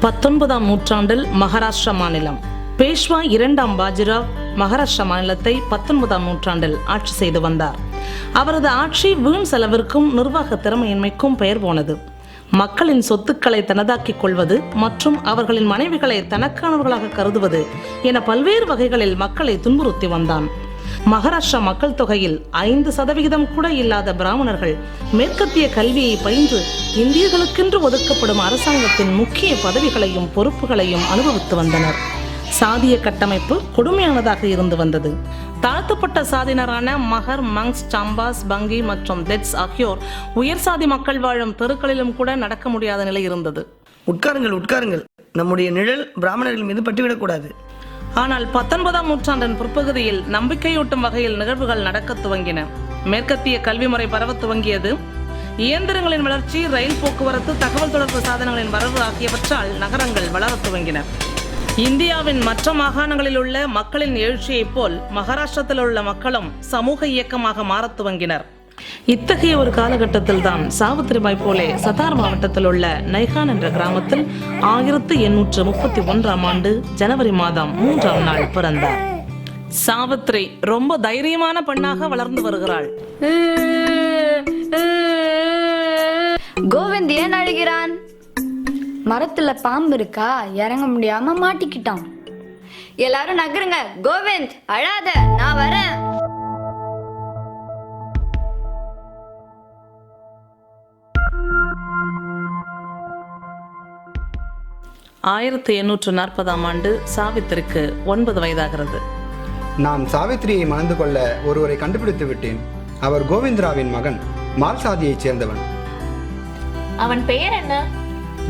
பத்தொன்பதாம் நூற்றாண்டில் மகாராஷ்டிரா மாநிலம். பேஷ்வா இரண்டாம் பாஜிராவ் மகாராஷ்டிரா மாநிலத்தை பத்தொன்பதாம் நூற்றாண்டில் ஆட்சி செய்து வந்தார். அவரது ஆட்சி வீண் செலவிற்கும் நிர்வாக திறமையின்மைக்கும் பெயர் போனது. மக்களின் சொத்துக்களை தனதாக்கிக் கொள்வது மற்றும் அவர்களின் மனைவிகளை தனக்கானவர்களாக கருதுவது என பல்வேறு வகைகளில் மக்களை துன்புறுத்தி வந்தான். மகாராஷ்டிரா மக்கள் தொகையில் ஐந்து சதவிகிதம் கூட இல்லாத பிராமணர்கள் மேற்கத்திய கல்வியை பயின்று இந்தியர்களுக்கென்று ஒதுக்கப்படும் அரசாங்கத்தின் முக்கிய பதவிகளையும் பொறுப்புகளையும் அனுபவித்து வந்தனர். சாதிய கட்டமைப்பு கொடுமையானதாக இருந்து வந்தது. தாழ்த்தப்பட்ட சாதியினரான மகர் மங்ஸ் சம்பாஸ் பங்கி மற்றும் தெட்ஸ் ஆகியோர் உயர் சாதி மக்கள் வாழும் தெருக்களிலும் கூட நடக்க முடியாத நிலை இருந்தது. உட்காருங்கள் உட்காருங்கள். நம்முடைய நிழல் பிராமணர்கள் மீது பட்டுவிடக்கூடாது. ஆனால் பத்தொன்பதாம் நூற்றாண்டின் பிற்பகுதியில் நம்பிக்கையூட்டும் வகையில் நிகழ்வுகள் நடக்கத் துவங்கின. மேற்கத்திய கல்வி முறை பரவ துவங்கியது. இயந்திரங்களின் வளர்ச்சி ரயில் போக்குவரத்து தகவல் தொடர்பு சாதனங்களின் வரவு ஆகியவற்றால் நகரங்கள் வளரத் துவங்கின. இந்தியாவின் மற்ற மாகாணங்களில் உள்ள மக்களின் எழுச்சியைப் போல் மகாராஷ்டிரத்தில் உள்ள மக்களும் சமூக இயக்கமாக மாறத் துவங்கினர். இத்தகைய ஒரு காலகட்டத்தில் தான் சாவித்திரிபாய் போலே சத்தார் மாவட்டத்தில் உள்ள நைகான் என்ற கிராமத்தில் ஆயிரத்து எண்ணூற்று முப்பத்தி ஒன்றாம் ஆண்டு ஜனவரி மாதம் மூன்றாம் நாள் பிறந்தார். சாவித்ரி ரொம்ப தைரியமான பெண்ணாக வளர்ந்து வருகிறாள். கோவிந்த் ஏன் அழுகிறான்? மரத்துல பாம்பு இருக்கா? இறங்க முடியாம மாட்டிக்கிட்டான். எல்லாரும் நகருங்க. கோவிந்த் அழாத. நான் வரேன். ஆயிரத்து எண்ணூற்று நாற்பதாம் ஆண்டு சாவித்திரிக்கு ஒன்பது வயதாகிறது. நான் சாவித்திரியை மணந்து கொள்ள ஒருவரை கண்டுபிடித்து விட்டேன். அவர் கோவிந்தராவின் மகன் மால் சாதியைச் சேர்ந்தவன். அவன் பெயர் என்ன?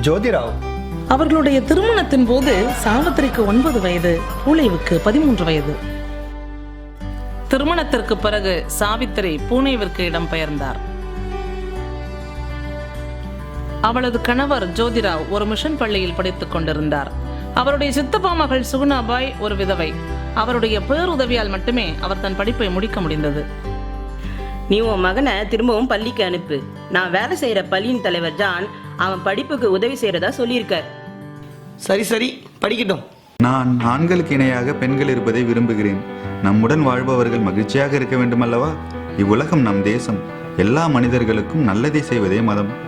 ஜோதிராவ். அவர்களுடைய திருமணத்தின் போது சாவித்திரிக்கு ஒன்பது வயது பூலேவுக்கு பதிமூன்று வயது. திருமணத்திற்கு பிறகு சாவித்திரி பூனேவிற்கு இடம்பெயர்ந்தார். அவளது கணவர் ஜோதிராவ் ஒரு மிஷன் பள்ளியில் படித்துக் கொண்டிருந்தார். அவருடைய சித்தப்பா மகள் சுகுணாபாய் ஒரு விதவை. அவருடைய பேருதவியால் மட்டுமே அவர் தன் படிப்பை முடிக்க முடிந்தது. நீ உன் மகனை திரும்பவும் பள்ளிக்கு அனுப்பு. நான் வேலை செய்யற பள்ளியின் தலைவர் ஜான் அவன் படிப்புக்கு உதவி செய்யறதா சொல்லியிருக்கார். சரி சரி. படிக்கட்டும். நான் ஆண்களுக்கு இணையாக பெண்கள் இருப்பதை விரும்புகிறேன். நம்முடன் வாழ்பவர்கள் மகிழ்ச்சியாக இருக்க வேண்டுமல்லவா? இவ்வுலகம் நம் தேசம். எல்லா மனிதர்களுக்கும் நல்லதை செய்வதே மதம்.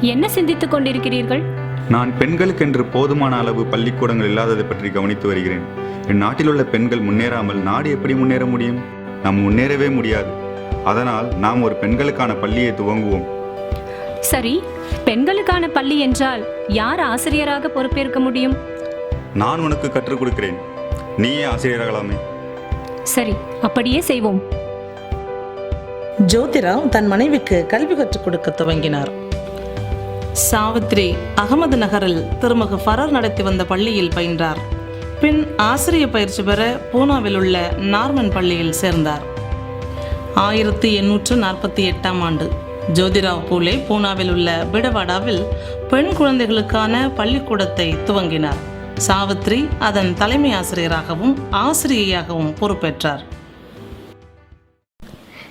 என்ன சிந்தித்துக் கொண்டிருக்கிறீர்கள்? நான் பெண்களுக்கென்று போதுமான அளவு பள்ளிக்கூடங்கள் இல்லாததை பற்றி கவனித்து வருகிறேன். என் நாட்டில் உள்ள பெண்கள் முன்னேறாமல் நாடு எப்படி முன்னேற முடியும்? நாம் முன்னேறவே முடியாது. அதனால் நாம் ஒரு பெண்களுக்கான பள்ளியை துவங்குவோம். சரி பெண்களுக்கான பள்ளி என்றால் யார் ஆசிரியராக பொறுப்பேற்க முடியும்? நான் உனக்கு கற்றுக் கொடுக்கிறேன். நீயே ஆசிரியராகலாமே. சரி அப்படியே செய்வோம். ஜோதிராவ் தன் மனைவிக்கு கல்வி கற்றுக் கொடுக்க துவங்கினார். சாவித்ரி அகமது நகரில் திருமகு ஃபரர் நடத்தி வந்த பள்ளியில் பயின்றார். பின் ஆசிரிய பயிற்சி பெற பூனாவில் உள்ள நார்மன் பள்ளியில் சேர்ந்தார். ஆயிரத்தி எண்ணூற்று நாற்பத்தி எட்டாம் ஆண்டு ஜோதிராவ் பூலே பூனாவில் உள்ள பிடவாடாவில் பெண் குழந்தைகளுக்கான பள்ளிக்கூடத்தை துவங்கினார். சாவித்ரி அதன் தலைமை ஆசிரியராகவும் ஆசிரியையாகவும் பொறுப்பேற்றார்.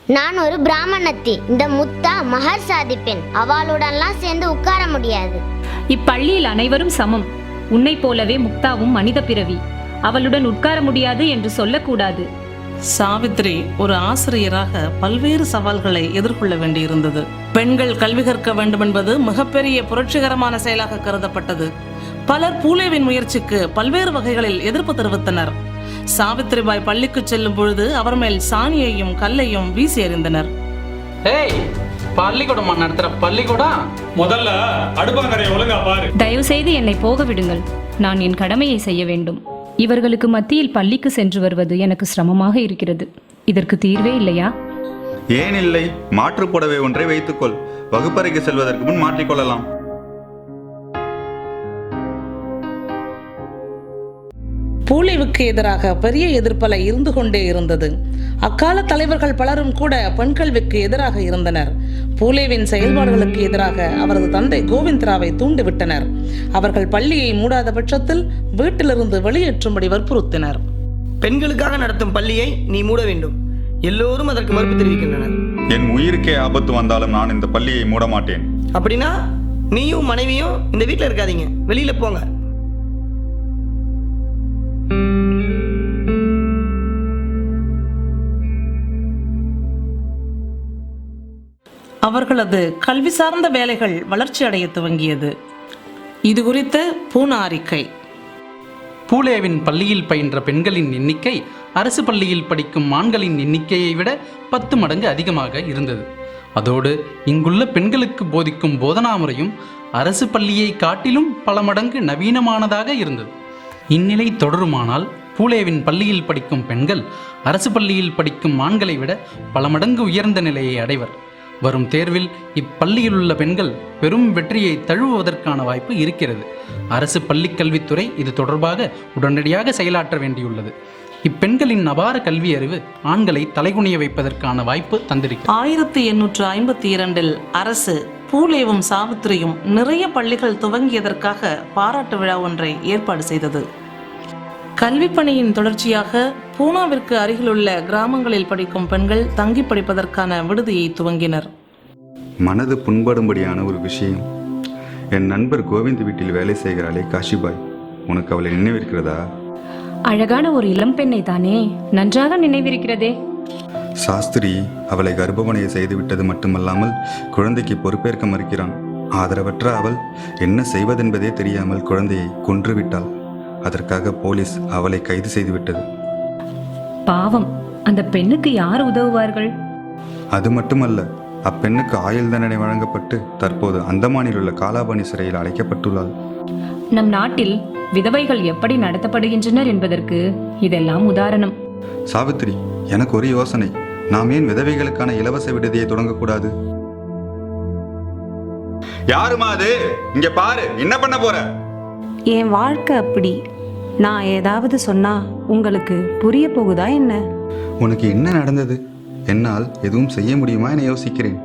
நான் ஒரு பிராமணத்தி இந்த முத்தா மகர் சாதி பெண். அவளுடன்லாம் சேர்ந்து உட்கார முடியாது. இப்பள்ளியில் அனைவரும் சமம். உன்னைப் போலவே முக்தாவும் மனித பிறவி. அவளுடன் உட்கார முடியாது என்று சொல்லக்கூடாது. சாவித்ரி ஒரு ஆசிரியராக பல்வேறு சவால்களை எதிர்கொள்ள வேண்டியிருந்தது. பெண்கள் கல்வி கற்க வேண்டும் என்பது மிகப்பெரிய புரட்சிகரமான செயலாக கருதப்பட்டது. பலர் பூலேவின் முயற்சிக்கு பல்வேறு வகைகளில் எதிர்ப்பு தெரிவித்தனர். சாவித்ரிபாய் பள்ளிக்கு செல்லும் பொழுது அவர் மேல் சாணியையும் கல்லையும் வீசி எறிந்தனர். ஏய் பள்ளிக்கூடமா நடத்துற பள்ளிக்கூடம் முதல்ல அடுப்பாங்கரையை ஒழுங்கா பாரு. தயவு செய்து என்னை போக விடுங்கள். நான் என் கடமையை செய்ய வேண்டும். இவர்களுக்கு மத்தியில் பள்ளிக்கு சென்று வருவது எனக்கு சிரமமாக இருக்கிறது. இதற்கு தீர்வே இல்லையா? ஏன் இல்லை? மாற்று புடவை ஒன்றை வைத்துக்கொள். வகுப்பறைக்கு செல்வதற்கு முன் மாற்றிக்கொள்ளலாம் பூலிவுக்கு எதிராக பெரிய எதிர்ப்பலை இருந்து கொண்டே இருந்தது. அக்கால தலைவர்கள் பலரும் கூட பெண் கல்விக்கு எதிராக இருந்தனர். பூலேவின் செயல்பாடுகளுக்கு எதிராக அவரது தந்தை கோவிந்தராவை தூண்டிவிட்டனர். அவர்கள் பள்ளியை மூடாத பட்சத்தில் வீட்டிலிருந்து வெளியேற்றும்படி வற்புறுத்தினர். பெண்களுக்காக நடத்தும் பள்ளியை நீ மூட வேண்டும். எல்லோரும் அதற்கு மறுப்பு தெரிவிக்கின்றனர். என் உயிருக்கே ஆபத்து வந்தாலும் நான் இந்த பள்ளியை மூட மாட்டேன் அப்படின்னா நீயும் மனைவியும் இந்த வீட்டில் இருக்காதீங்க. வெளியில போங்க. அவர்களது கல்வி சார்ந்த வேலைகள் வளர்ச்சி அடைய துவங்கியது. இது குறித்த பூனா அறிக்கை பூலேவின் பள்ளியில் பயின்ற பெண்களின் எண்ணிக்கை அரசு பள்ளியில் படிக்கும் ஆண்களின் எண்ணிக்கையை விட பத்து மடங்கு அதிகமாக இருந்தது. அதோடு இங்குள்ள பெண்களுக்கு போதிக்கும் போதனா முறையும் அரசு பள்ளியை காட்டிலும் பல மடங்கு நவீனமானதாக இருந்தது. இந்நிலை தொடருமானால் பூலேவின் பள்ளியில் படிக்கும் பெண்கள் அரசு பள்ளியில் படிக்கும் ஆண்களை விட பல மடங்கு உயர்ந்த நிலையை அடைவர். வரும் தேர்வில் இப்பள்ளியில் உள்ள பெண்கள் பெரும் வெற்றியை தழுவுவதற்கான வாய்ப்பு இருக்கிறது. அரசு பள்ளிக்கல்வித்துறை இது தொடர்பாக உடனடியாக செயலாற்ற வேண்டியுள்ளது. இப்பெண்களின் அபார கல்வி அறிவு ஆண்களை தலைகுனிய வைப்பதற்கான வாய்ப்பு தந்திருக்கிறது. ஆயிரத்தி எண்ணூற்று ஐம்பத்தி இரண்டில் அரசு பூலேவும் சாவித்திரியும் நிறைய பள்ளிகள் துவங்கியதற்காக பாராட்டு விழா ஒன்றை ஏற்பாடு செய்தது. கல்விப் பணியின் தொடர்ச்சியாக பூனாவிற்கு அருகிலுள்ள கிராமங்களில் படிக்கும் பெண்கள் தங்கி படிப்பதற்கான விடுதியை துவங்கினர். மனது புண்படும்படியான ஒரு விஷயம். என் நண்பர் கோவிந்த் வீட்டில் வேலை செய்கிறாளே காஷிபாய். உனக்கு அவளை நினைவிருக்கிறதா? அழகான ஒரு இளம்பெண்ணை தானே? நன்றாக நினைவிருக்கிறதே. சாஸ்திரி அவளை கர்ப்பமனையை செய்துவிட்டது மட்டுமல்லாமல் குழந்தைக்கு பொறுப்பேற்க மறுக்கிறான். ஆதரவற்ற அவள் என்ன செய்வதென்பதே தெரியாமல் குழந்தையை கொன்றுவிட்டாள். அதற்காக போலீஸ் அவளை கைது செய்துவிட்டது. பாவம். அந்த பெண்ணுக்கு யார் உதவுவார்கள்? அது மட்டுமல்ல அப்பெண்ணுக்கு ஆயுள் தண்டனை வழங்கப்பட்டு தற்போது அந்தமானில் உள்ள காலாபாணி சிறையில் அடைக்கப்பட்டுள்ளாள். நம் நாட்டில் விதவைகள் எப்படி நடத்தப்படுகின்றனர் என்பதற்கு இதெல்லாம் உதாரணம். சாவித்திரி எனக்கு ஒரு யோசனை. நாம் ஏன் விதவைகளுக்கான இலவச விடுதியை தொடங்கக்கூடாது? யாருமா அது? இங்க பாரு என்ன பண்ண போற? என் வாழ்க்கை அப்படி. நான் ஏதாவது சொன்னா உங்களுக்கு புரிய போகுதா என்ன? உனக்கு என்ன நடந்தது? என்னால் எதுவும் செய்ய முடியுமா என யோசிக்கிறேன்.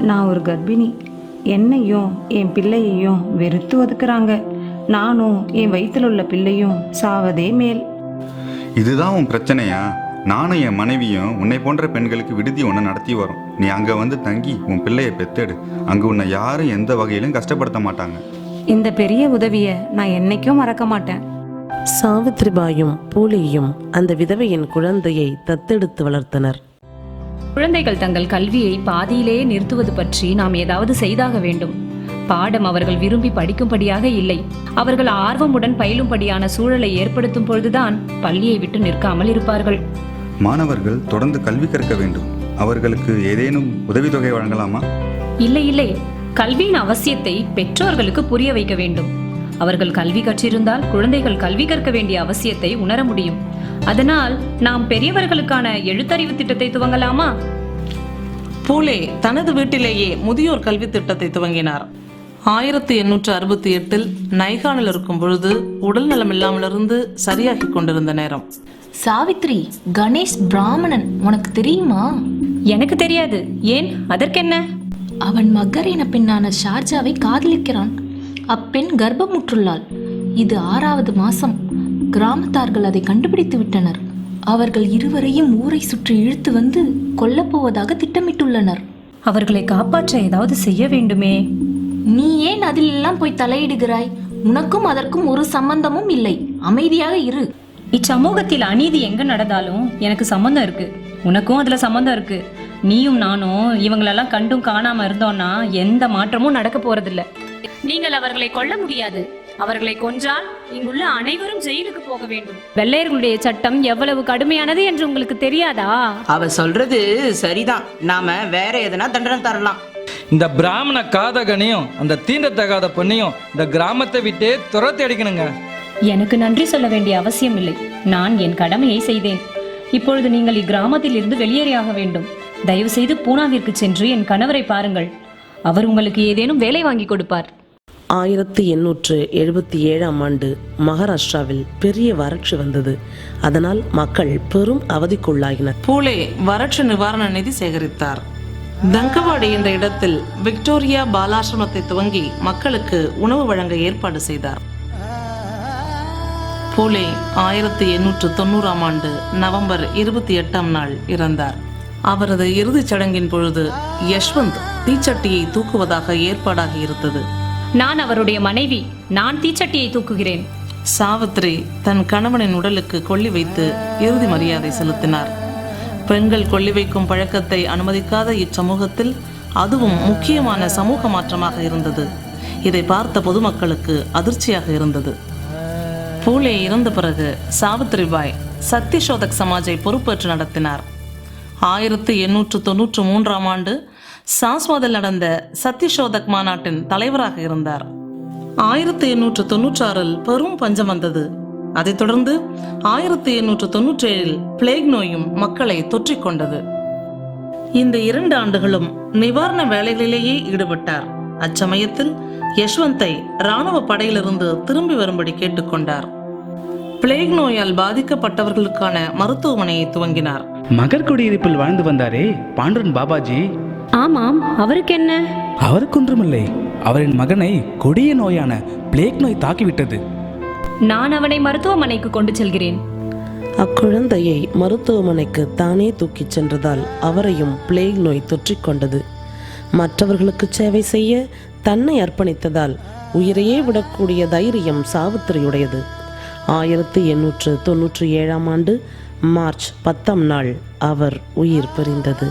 நான் ஒரு கர்ப்பிணி. என்னையும் என் பிள்ளையையும் வெறுத்து ஒதுக்குறாங்க. நானும் என் வயிற்றில் உள்ள பிள்ளையும் சாவதே மேல். இதுதான் உன் பிரச்சனையா? நானும் என் மனைவியும் உன்னை போன்ற பெண்களுக்கு விடுதி ஒன்று நடத்தி வரோம். நீ அங்க வந்து தங்கி உன் பிள்ளையை பெத்தெடு. அங்க உன்னை யாரும் எந்த வகையிலும் கஷ்டப்படுத்த மாட்டாங்க. இந்த பெரிய உதவியை நான் என்னைக்கும் மறக்க மாட்டேன். சாவித்ரிபாயும் பூலியும் அந்த விதவையின் குழந்தையை தத்தெடுத்து வளர்த்தனர். குழந்தைகள் தங்கள் கல்வியை பாதியிலேயே நிறுத்துவது பற்றி நாம் ஏதாவது செய்தாக வேண்டும். பாடம் அவர்கள் விரும்பி படிக்கும்படியாக இல்லை. அவர்கள் ஆர்வமுடன் பயிலும்படியான சூழலை ஏற்படுத்தும் பொழுதுதான் பள்ளியை விட்டு நிற்காமல் இருப்பார்கள். மாணவர்கள் தொடர்ந்து கல்வி கற்க வேண்டும். அவர்களுக்கு ஏதேனும் உதவித்தொகை வழங்கலாமா? இல்லை இல்லை. கல்வியின் அவசியத்தை பெற்றோர்களுக்கு புரிய வைக்க வேண்டும். அவர்கள் கல்வி கற்றிருந்தால் குழந்தைகள் கல்வி கற்க வேண்டிய அவசியத்தை உணர முடியும். அதனால் நாம் பெரியவர்களுக்கான எழுத்தறிவு திட்டத்தை துவங்கலாமா? பூலே தனது வீட்டிலேயே முதியோர் கல்வி திட்டத்தை துவங்கினார். ஆயிரத்தி எண்ணூற்று அறுபத்தி எட்டில் நைகானில் இருக்கும் பொழுது உடல் நலம் இல்லாமலிருந்து சரியாகி கொண்டிருந்த நேரம். சாவித்ரி கணேஷ் பிராமணன் உனக்கு தெரியுமா? எனக்கு தெரியாது. ஏன்? அதற்கென்ன? அவன் மகர் என பெண்ணான ஷார்ஜாவை காதலிக்கிறான். அப்பெண் கர்ப்பமுற்றுள்ளாள். இது ஆறாவது மாசம். கிராமத்தார்கள் அதை கண்டுபிடித்து விட்டனர். அவர்கள் இருவரையும் ஊரை சுற்றி இழுத்து வந்து கொல்லப் போவதாக திட்டமிட்டுள்ளனர். அவர்களை காப்பாற்ற ஏதாவது செய்ய வேண்டுமே? நீ ஏன் அதில் எல்லாம் போய் தலையிடுகிறாய்? உனக்கும் அதற்கும் ஒரு சம்பந்தமும் இல்லை. அமைதியாக இரு. இச்சமூகத்தில் அநீதி எங்க நடந்தாலும் எனக்கு சம்மந்தம் இருக்கு. உனக்கும் அதுல சம்மந்தம் இருக்கு. நீயும் நானும் இவங்களெல்லாம் கண்டும் காணாம இருந்தோம்னா எந்த மாற்றமும் நடக்க போறதில்ல. நீங்கள் அவர்களை கொல்ல முடியாது. அவர்களை கொன்றால் இங்குள்ள அனைவரும் ஜெயிலுக்கு போக வேண்டும். வெள்ளையர்களுடைய சட்டம் எவ்வளவு கடுமையானது என்று உங்களுக்கு தெரியாதா? அவ சொல்றது சரிதான். நாம வேற எதனா தண்டனை தரலாம். இந்த பிராமண காதகனையும் அந்த தீண்டத்தகாத பொண்ணையும் இந்த கிராமத்தை விட்டே துரத்தி அடிக்கணுங்க. எனக்கு நன்றி சொல்ல வேண்டிய அவசியம் இல்லை நான் என் கடமையை செய்தேன். இப்பொழுது நீங்கள் இக்கிராமத்தில் இருந்து வெளியேறியாக வேண்டும். தயவு செய்து பூனாவிற்கு சென்று என் கணவரை பாருங்கள். அவர் உங்களுக்கு ஏதேனும் வேலை வாங்கி கொடுப்பார். ஆயிரத்தி எண்ணூற்று எழுபத்தி ஏழாம் ஆண்டு மகாராஷ்டிராவில் பெரிய வறட்சி வந்தது. அதனால் மக்கள் பெரும் அவதிக்குள்ளாகினர். பூலே வறட்சி நிவாரண நிதி சேகரித்தார். தங்கவாடி என்ற இடத்தில் விக்டோரியா பாலாசிரமத்தை துவங்கி மக்களுக்கு உணவு வழங்க ஏற்பாடு செய்தார். பூலே ஆயிரத்தி எண்ணூற்று தொண்ணூறாம் ஆண்டு நவம்பர் இருபத்தி எட்டாம் நாள் இறந்தார். அவரது இறுதிச் சடங்கின் பொழுது யஷ்வந்த் தீச்சட்டியை தூக்குவதாக ஏற்பாடாகி இருந்தது. நான் அவருடைய மனைவி நான் தீச்சட்டியை தூக்குகிறேன். சாவித்திரி தன் கணவனின் உடலுக்கு கொள்ளி வைத்து இறுதி மரியாதை செலுத்தினார். பெண்கள் கொள்ளி வைக்கும் பழக்கத்தை அனுமதிக்காத இச்சமூகத்தில் அதுவும் முக்கியமான சமூக மாற்றமாக இருந்தது. இதை பார்த்த பொதுமக்களுக்கு அதிர்ச்சியாக இருந்தது. பூலே இறந்த பிறகு சாவித்ரிபாய் சத்தியசோதக் சமாஜை பொறுப்பேற்று நடத்தினார். ஆயிரத்து எண்ணூற்று தொன்னூற்று மூன்றாம் ஆண்டு சாஸ்வாதில் நடந்த சத்தியசோதக் மாநாட்டின் தலைவராக இருந்தார். ஆயிரத்து எண்ணூற்று தொன்னூற்றாறில் பெரும் பஞ்சம் வந்தது. அதைத் தொடர்ந்து ஆயிரத்து எண்ணூற்று தொன்னூற்றேழில் பிளேக் நோயும் மக்களை தொற்றிக் கொண்டது. இந்த இரண்டு ஆண்டுகளும் நிவாரண வேலைகளிலேயே ஈடுபட்டார். அச்சமயத்தில் யஷ்வந்தை இராணுவ படையிலிருந்து திரும்பி வரும்படி கேட்டுக்கொண்டார் பிளேக் நோயால் பாதிக்கப்பட்டவர்களுக்கான மருத்துவமனையை துவங்கினார். மகர் குடியிருப்பில் வாழ்ந்து வந்தாரே பாண்டுரன் பாபாஜி. ஆமாம் அவருக்கு என்ன? அவருக்கொன்றுமில்லை. அவரின் மகனை கொடிய நோயான பிளேக் நோய் தாக்கிவிட்டது. நான் அவனை மருத்துவமனைக்கு கொண்டு செல்கிறேன். அக்குழந்தையை மருத்துவமனைக்கு தானே தூக்கிச் சென்றதால் அவரையும் பிளேக் நோய் தொற்றிக்கொண்டது மற்றவர்களுக்கு சேவை செய்ய தன்னை அர்ப்பணித்ததால் உயிரையே விடக்கூடிய தைரியம் சாவித்திரியுடையது. ஆயிரத்தி எண்ணூற்று தொன்னூற்றி ஏழாம் ஆண்டு மார்ச் பத்தாம் நாள் அவர் உயிர் பிரிந்தது.